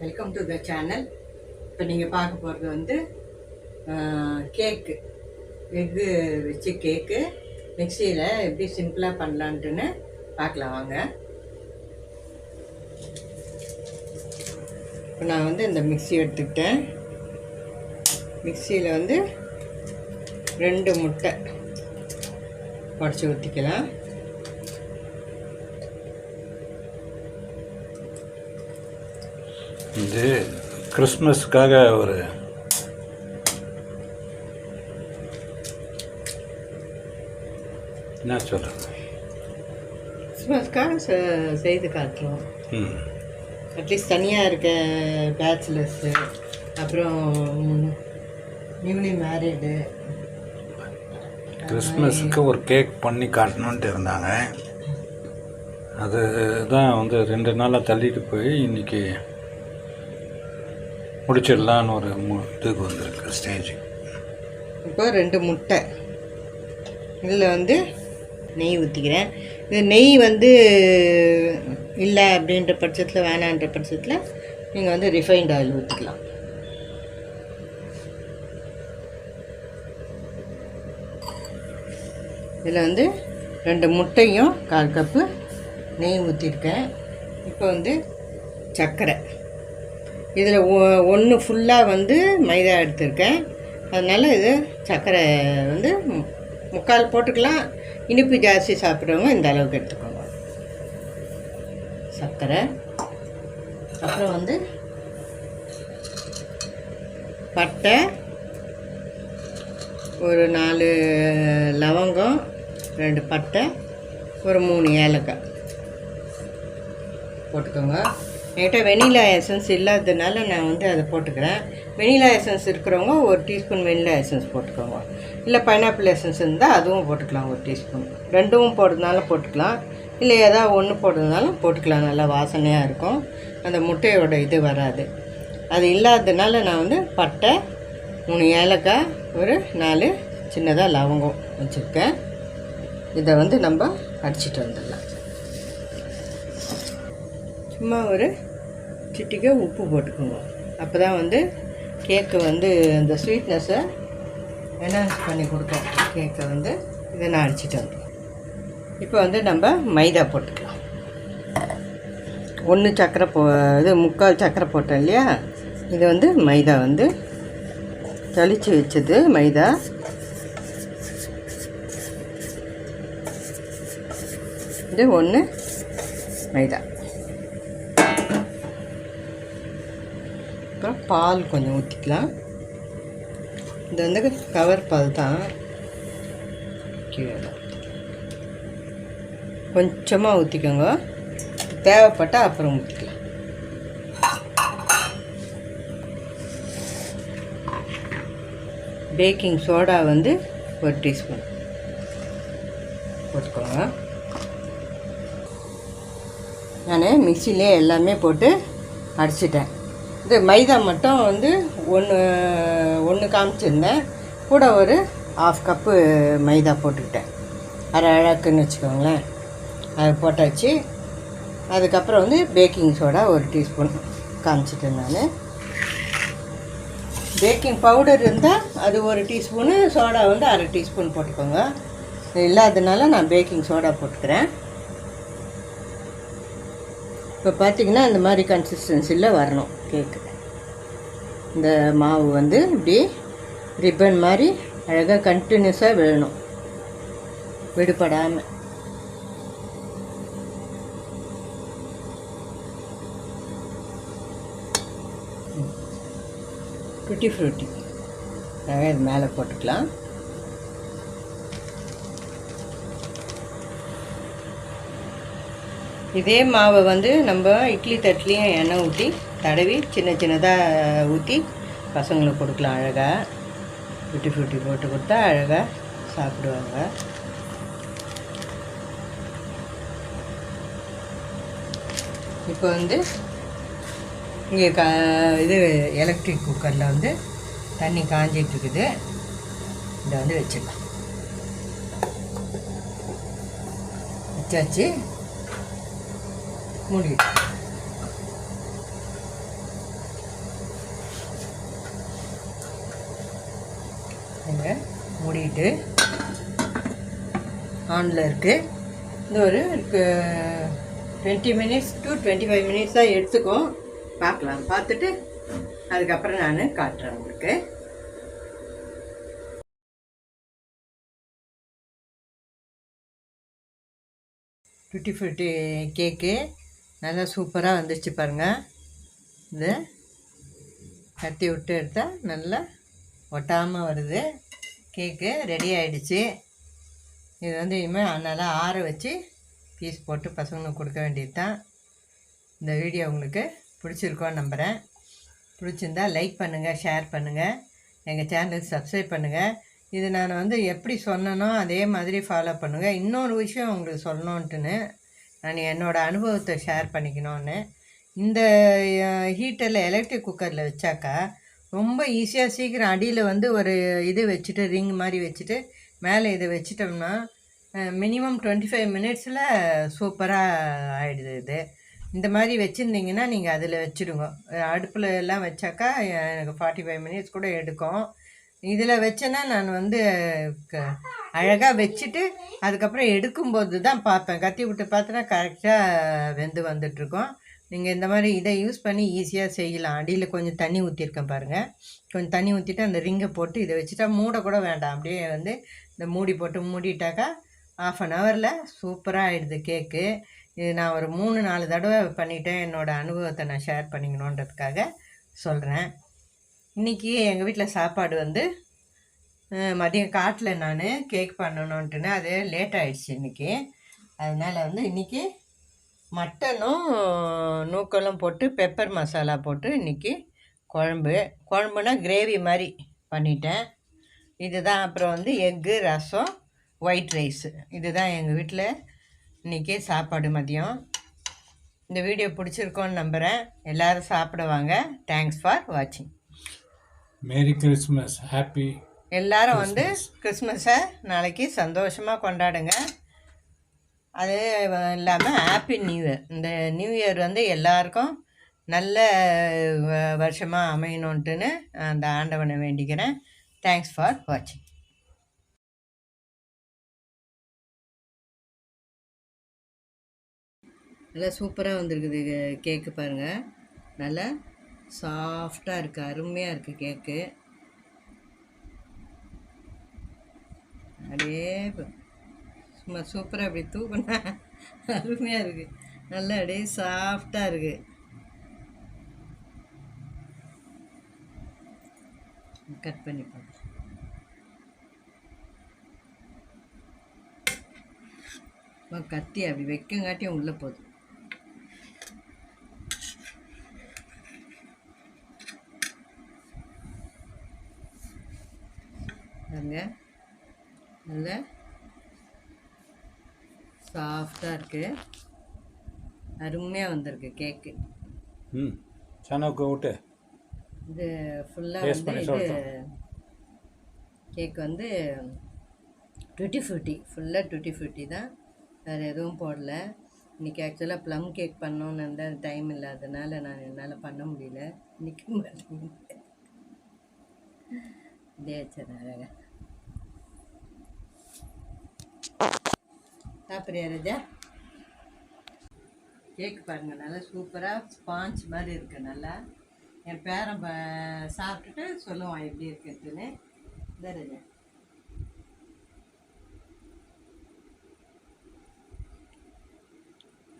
Welcome to the channel இப்போ நீங்கள் பார்க்க போகிறது வந்து கேக்கு எக்கு வச்சு கேக்கு மிக்சியில் எப்படி சிம்பிளாக பண்ணலான்ட்டுன்னு பார்க்கலாம் வாங்க. இப்போ நான் வந்து இந்த மிக்ஸி எடுத்துக்கிட்டேன். மிக்சியில் வந்து ரெண்டு முட்டை உடச்சி ஊற்றிக்கலாம் இது கிறிஸ்மஸ்க்காக ஒரு என்ன சொல்கிறது கிறிஸ்மஸ்க்காக செய்து காட்டுறோம். அட்லீஸ்ட் தனியாக இருக்க பேச்சுலர்ஸு அப்புறம் நியூலி மேரீடு. கிறிஸ்மஸுக்கு ஒரு கேக் பண்ணி காட்டணுன்ட்டு இருந்தாங்க. அது தான் வந்து ரெண்டு நாளாக தள்ளிட்டு போய் இன்னைக்கு முடிச்சிடலான்னு ஒரு மு இதுக்கு வந்திருக்கு ஸ்டேஜ் இப்போ ரெண்டு முட்டை. இதில் வந்து நெய் ஊற்றிக்கிறேன் இது நெய் வந்து இல்லை அப்படின்ற பட்சத்தில் வேணான்ற பட்சத்தில் நீங்கள் வந்து ரிஃபைண்ட் ஆயில் ஊற்றிக்கலாம் இதில் வந்து ரெண்டு முட்டையும் கால் கப்பு நெய் ஊற்றிருக்கேன் இப்போ வந்து சர்க்கரை. இதில் ஒன்று ஃபுல்லாக வந்து மைதா எடுத்திருக்கேன். அதனால் இது சர்க்கரை வந்து மு- முக்கால் போட்டுக்கலாம். இனிப்பு ஜாஸ்தி சாப்பிட்றவங்க இந்த அளவுக்கு எடுத்துக்கோங்க. சர்க்கரை. அப்புறம் வந்து பட்டை. ஒரு நாலு லவங்கம் ரெண்டு பட்டை ஒரு மூணு ஏலக்காய். போட்டுக்கோங்க. என்கிட்ட வெனிலா எசன்ஸ் இல்லாததுனால நான் வந்து அதை போட்டுக்கிறேன். வெனிலா எசன்ஸ் இருக்கிறவங்க ஒரு டீஸ்பூன் வெனிலா எசன்ஸ் போட்டுக்கோங்க. இல்லை பைனாப்பிள் எசன்ஸ் இருந்தால் அதுவும் போட்டுக்கலாம் ஒரு டீஸ்பூன் ரெண்டும் போடுறதுனாலும் போட்டுக்கலாம். இல்லை ஏதாவது ஒன்று போடுறதுனாலும் போட்டுக்கலாம். நல்லா வாசனையாக இருக்கும். அந்த முட்டையோட இது வராது. அது இல்லாததுனால நான் வந்து பட்டை மூணு ஏலக்காய் ஒரு நாலு சின்னதாக லவங்கம் வச்சுருக்கேன். இதை வந்து நம்ம அடிச்சிட்டு வந்துடலாம். சும்மா ஒரு சிட்டிக்க உப்பு போட்டுக்கோங்க. அப்போ தான் வந்து கேக்கு வந்து அந்த ஸ்வீட்னஸை என்ஹான்ஸ் பண்ணி கொடுக்கும் கேக்கை வந்து இதை நான் அடிச்சுட்டு வந்துடுறேன். இப்போ வந்து நம்ம மைதா போட்டுக்கலாம். ஒன்று சக்கரை போ இது முக்கால் சக்கரை போட்டோம் இல்லையா? இது வந்து மைதா வந்து தளித்து வச்சது மைதா. இது ஒன்று மைதா. பால் கொஞ்சம் ஊற்றிக்கலாம் இது வந்து கவர் பால் தான். கீழே கொஞ்சமாக ஊற்றிக்கோங்க தேவைப்பட்டால் அப்புறம் ஊற்றிக்கலாம் பேக்கிங் சோடா வந்து ஒரு டீஸ்பூன். போட்டுக்கோங்க. நான் மிக்சிலே எல்லாமே போட்டு அடிச்சிட்டேன். இது மைதா மட்டும் வந்து ஒன்று ஒன்று காமிச்சிருந்தேன். கூட ஒரு ஆஃப் கப்பு மைதா போட்டுக்கிட்டேன். அரை அழகுன்னு வச்சுக்கோங்களேன். அது போட்டாச்சு. அதுக்கப்புறம் வந்து பேக்கிங் சோடா ஒரு டீஸ்பூன் காமிச்சிட்டேன் நான். பேக்கிங் பவுடர் இருந்தால் அது ஒரு டீஸ்பூனு சோடா வந்து அரை டீஸ்பூன் போட்டுக்கோங்க. இல்லாததுனால நான் பேக்கிங் சோடா போட்டுக்கிறேன். இப்போ பார்த்தீங்கன்னா இந்த மாதிரி கன்சிஸ்டன்சியில் வரணும் கேக்கு இந்த மாவு வந்து இப்படி ரிப்பன் மாதிரி அழகாக கண்டினியூஸாக விழணும். விடுபடாமல் டுட்டி ஃப்ரூட்டி அழகாக இது மேலே போட்டுக்கலாம். இதே மாவை வந்து நம்ம இட்லி தட்டிலையும் எண்ணெய் ஊற்றி தடவி சின்ன சின்னதாக ஊற்றி பசங்களுக்கு கொடுக்கலாம் அழகாக டுட்டி ஃபுட்டி போட்டு கொடுத்தா அழகாக சாப்பிடுவாங்க. இப்போ வந்து இங்கே க இது எலக்ட்ரிக் குக்கரில் வந்து தண்ணி காஞ்சிட்ருக்குது. இதை வந்து வச்சுக்கலாம். வச்சாச்சு. மூடி மூடிட்டு ஆனில் இருக்குது இந்த ஒரு twenty minutes to twenty five மினிட்ஸாக எடுத்துக்கும். பார்க்கலாம். பார்த்துட்டு அதுக்கப்புறம் நான் காட்டுறேன் உங்களுக்கு. டுட்டி ஃபிஃப்டி கேக்கு நல்லா சூப்பராக வந்துச்சு பாருங்கள் இது கட்டி விட்டு எடுத்தால் நல்லா ஒட்டாமல் வருது. கேக்கு ரெடி ஆகிடுச்சு இது வந்து இனிமேல் நல்லா ஆற வச்சு பீஸ் போட்டு பசங்களுக்கு கொடுக்க வேண்டியது தான் இந்த வீடியோ உங்களுக்கு பிடிச்சிருக்கோன்னு நம்புகிறேன் பிடிச்சிருந்தா லைக் பண்ணுங்கள் ஷேர் பண்ணுங்கள் எங்கள் சேனலுக்கு சப்ஸ்கிரைப் பண்ணுங்கள் இது நான் வந்து எப்படி சொன்னனோ அதே மாதிரி ஃபாலோ பண்ணுங்கள் இன்னொரு விஷயம் உங்களுக்கு சொல்லணுன்ட்டுன்னு நான் என்னோடய அனுபவத்தை ஷேர் பண்ணிக்கணும்னு. இந்த ஹீட்டரில் எலக்ட்ரிக் குக்கரில் வச்சாக்கா ரொம்ப ஈஸியாக சீக்கிரம் அடியில் வந்து ஒரு இது வச்சுட்டு ரிங் மாதிரி வச்சுட்டு மேலே இதை வச்சிட்டோம்னா மினிமம் டுவெண்ட்டி ஃபைவ் மினிட்ஸில் சூப்பராக ஆகிடுது இது. இந்த மாதிரி வச்சுருந்தீங்கன்னா நீங்கள் அதில் வச்சுடுங்க. அடுப்பில் எல்லாம் வச்சாக்கா எனக்கு ஃபார்ட்டி ஃபைவ் மினிட்ஸ் கூட எடுக்கும். இதில் வச்சேன்னா நான் வந்து அழகாக வச்சுட்டு அதுக்கப்புறம் எடுக்கும்போது தான் பார்ப்பேன். கத்தி விட்டு பார்த்தோன்னா கரெக்டாக வெந்து வந்துட்டுருக்கோம். நீங்கள் இந்த மாதிரி இதை யூஸ் பண்ணி ஈஸியாக செய்யலாம். அடியில் கொஞ்சம் தண்ணி ஊற்றிருக்கேன் பாருங்கள் கொஞ்சம் தண்ணி ஊற்றிட்டு அந்த ரிங்கை போட்டு இதை வச்சுட்டா மூட கூட வேண்டாம். அப்படியே வந்து இந்த மூடி போட்டு மூடிட்டாக்கா ஆஃப் அன் ஹவரில் சூப்பராக ஆகிடுது கேக்கு இது நான் ஒரு மூணு நாலு தடவை பண்ணிவிட்டேன் என்னோடய அனுபவத்தை நான் ஷேர் பண்ணிக்கணுன்றதுக்காக சொல்கிறேன் இன்றைக்கி எங்கள் வீட்டில் சாப்பாடு வந்து மதியம் காட்டில் நான் கேக் பண்ணணுன்ட்டுன்னு அது லேட் ஆகிடுச்சு இன்றைக்கி அதனால் வந்து இன்றைக்கி மட்டனும் நூக்கலும் போட்டு பெப்பர் மசாலா போட்டு இன்றைக்கி குழம்பு. குழம்புனா கிரேவி மாதிரி பண்ணிட்டேன். இதுதான் அப்புறம் வந்து எக்கு ரசம் ஒயிட் ரைஸு இதுதான் எங்கள் வீட்டில் இன்றைக்கி சாப்பாடு மதியம். இந்த வீடியோ பிடிச்சிருக்கோன்னு நம்புகிறேன் எல்லோரும் சாப்பிடுவாங்க. தேங்க்ஸ் ஃபார் வாட்சிங் மேரி கிறிஸ்மஸ் ஹாப்பி எல்லாரும் வந்து கிறிஸ்மஸை நாளைக்கு சந்தோஷமாக கொண்டாடுங்க. அது இல்லாமல் ஹாப்பி நியூ இயர் இந்த நியூ இயர் வந்து எல்லாருக்கும் நல்ல வ- வருஷமா அமையணுன்ட்டுன்னு அந்த ஆண்டவனை வேண்டிக்கிறேன். தேங்க்ஸ் ஃபார் வாட்சிங் நல்லா சூப்பராக வந்திருக்குது கேக்கு பாருங்கள் நல்லா சாஃப்டாக இருக்குது அருமையாக இருக்குது கேக்கு அப்படியே சும்மா சூப்பராக அப்படி தூக்குனா அருமையாக இருக்குது நல்லா அப்படியே சாஃப்டாக இருக்குது கட் பண்ணி பார்க்கலாம் கத்தி அப்படி வைக்கங்காட்டியும் உள்ளே போகுது. நல்ல சாஃப்டாக இருக்குது அருமையாக வந்திருக்கு கேக்கு ம் சனவுக்கு விட்டு இது ஃபுல்லாக வந்து இது கேக் வந்து டுட்டி ஃபிஃப்டி ஃபுல்லாக டுட்டி ஃபிஃப்டி தான். வேறு எதுவும் போடல. இன்றைக்கி ஆக்சுவலாக ப்ளம் கேக் பண்ணோன்னு இருந்தால் டைம் இல்லாதனால நான் என்னால் பண்ண முடியல. நிற்க மாட்டேன் டே சரி அழகாக சாப்பிட்றியா ராஜா? கேக் பாருங்க நல்லா சூப்பராக ஸ்பாஞ்ச் மாதிரி இருக்கு நல்லா. என் பேரன் சாப்பிட்டுட்டு சொல்லுவான் எப்படி இருக்குதுன்னு இந்த ராஜா.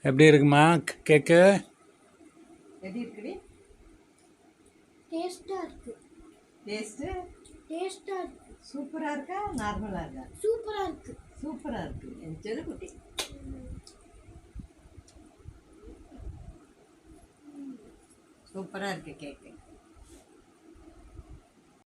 எப்படி இருக்குமா கேக்கு? எப்படி இருக்குடி? டேஸ்ட்டாக இருக்கு. டேஸ்ட்டு? டேஸ்ட்டாக இருக்கு. சூப்பராக இருக்கா? நார்மலாக இருக்கா? சூப்பராக இருக்கு. சூப்பராக இருக்கு. என் செருக்குட்டி சூப்பராக இருக்கு கேக்கு